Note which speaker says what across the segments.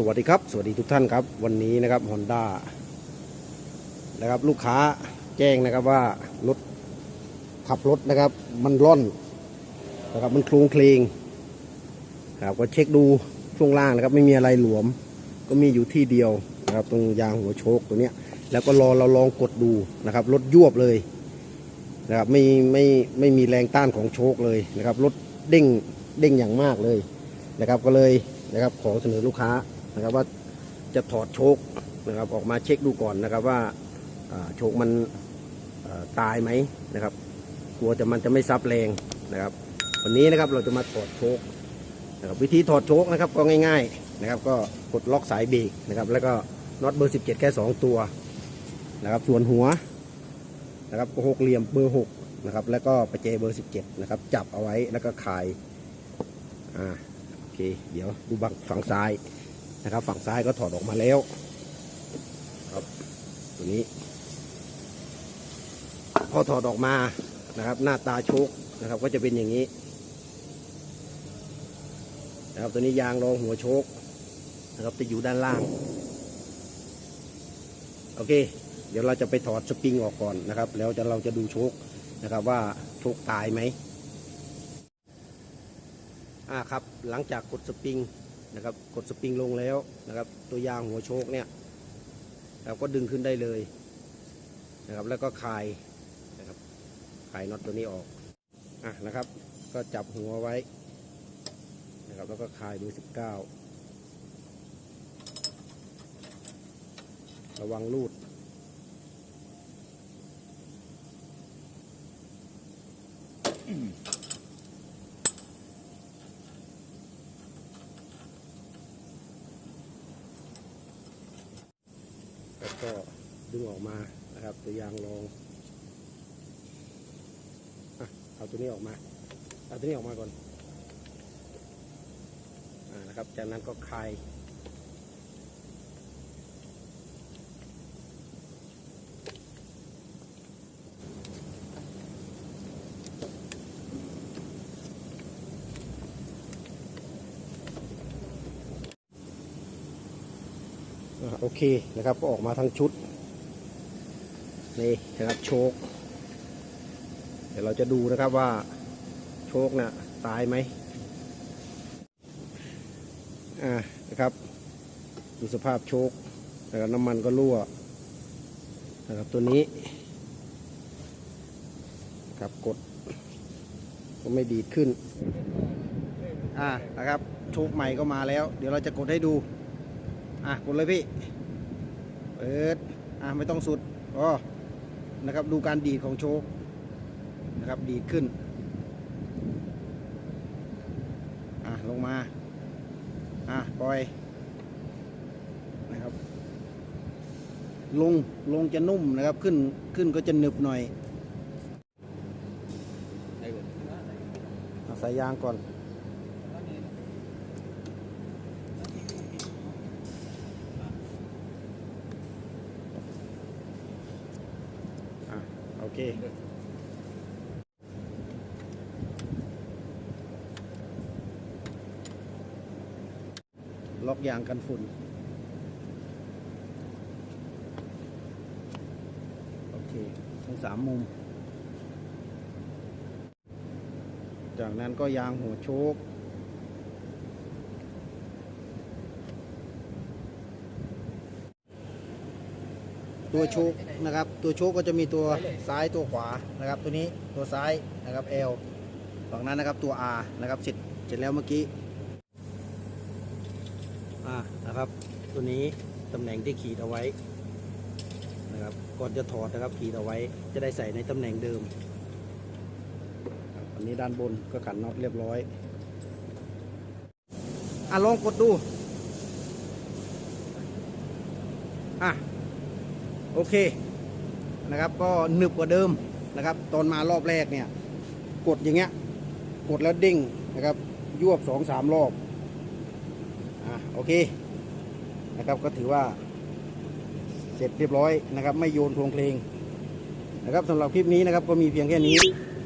Speaker 1: สวัสดีครับ สวัสดีทุกท่านครับ วันนี้นะครับ Honda นะครับลูกค้าแจ้งนะครับว่ารถขับรถนะครับ มันร่อนนะครับมันโครงเคลงครับก็เช็คดูช่วงล่างนะครับ ไม่มีอะไรหลวม ก็มีอยู่ที่เดียวนะครับ ตรงยางหัวโชคตัวเนี้ย แล้วก็รอเราลองกดดูนะครับรถยวบเลยนะครับไม่ไม่ไม่มีแรงต้านของโชคเลยนะครับรถเด้งเด้งอย่างมากเลยนะครับก็เลยนะครับขอเสนอลูกค้า นะครับว่าจะถอดโชคนะครับออกมาเช็คดูก่อนนะครับว่าโชคมันตายไหมนะครับ กลัวจะมันจะไม่ซับแรงนะครับ วันนี้นะครับเราจะมาถอดโชคนะครับวิธีถอดโชคนะครับก็ง่าย ๆนะครับ ก็กดล็อกสายเบรกนะครับ แล้วก็น็อตเบอร์ 17 แค่ 2 ตัวนะครับ ส่วนหัวนะครับก็หกเหลี่ยมเบอร์6นะครับ แล้วก็ประแจเบอร์ 17 นะครับ จับเอาไว้แล้วก็คายอ่าโอเค เดี๋ยวดูบังฝั่งซ้าย นะครับ ฝั่งซ้ายก็ถอดออกมาแล้ว ครับตัวนี้ พอถอดออกมานะครับ หน้าตาโชคนะครับ ก็จะเป็นอย่างนี้ นะครับตัวนี้ยางรองหัวโชคนะครับจะอยู่ด้านล่าง โอเค เดี๋ยวเราจะไปถอดสปริงออกก่อนนะครับ แล้วจะเราจะดูโชคนะครับ ว่าโชคตายไหมอ่าครับ หลังจากกดสปริง นะครับ กดสปริงลงแล้วนะครับ ตัวยางหัวโชคเนี่ยเราก็ดึงขึ้นได้เลยนะครับ แล้วก็คลายคลายน็อตตัวนี้ออกอะนะครับ ก็จับหัวไว้นะครับ แล้วก็คลายดูสิบเก้าระวังรูด แล้วก็ดึงออกมานะครับ ตัวยางรองอเอาตัวนี้ออกมา เอาตัวนี้ออกมาก่อนอนะครับ จากนั้นก็คลาย โอเคนะครับก็ออกมาทั้งชุดนี่นะครับโชคเดี๋ยวเราจะดูนะครับว่าโชคนะ่ะตายไหมอ่านะครับดูสภาพโชคนะครับน้ำมันก็รั่วนะครับตัวนี้ครับกดก็ไม่ดีดขึ้นอ่านะครับโชคใหม่ก็มาแล้ว เดี๋ยวเราจะกดให้ดู อะกดเลยพี่ เปิด อะไม่ต้องสุดอ๋อนะครับดูการดีดของโชคนะครับดีดขึ้น อะลงมา อะปล่อยนะครับ ลงลงจะนุ่มนะครับขึ้นขึ้นก็จะหนึบหน่อยใส่ยางก่อน อะ โอ เคล็อกยางกันฝุ่น โอเค ทั้งสามมุม จากนั้นก็ยางหัวโชค ตัวโชคนะครับ ตัวโชคก็จะมีตัวซ้ายตัวขวานะครับ ตัวนี้ตัวซ้ายนะครับ L ฝั่งนั้นนะครับตัว R นะครับเสร็จเสร็จแล้วเมื่อกี้อ่านะครับ ตัวนี้ตำแหน่งที่ขีดเอาไว้นะครับก่อนจะถอดนะครับขีดเอาไว้ จะได้ใส่ในตำแหน่งเดิมอันนี้ด้านบนก็ขันน็อตเรียบร้อยอะลองกดดูอะ โอเคนะครับ ก็หนึบกว่าเดิมนะครับ ตอนมารอบแรกเนี่ย กดอย่างเงี้ย กดแล้วเด้งนะครับ ยวบสองสามรอบ อะโอเค นะครับก็ถือว่า เสร็จเรียบร้อยนะครับ ไม่โยนโครงเพลงนะครับสำหรับคลิปนี้นะครับก็มีเพียงแค่นี้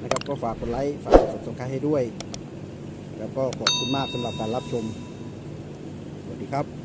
Speaker 1: นะครับ ก็ฝากกดไลค์ฝากกด subscribe ให้ด้วย แล้วก็ขอบคุณมากสำหรับการรับชม สวัสดีครับ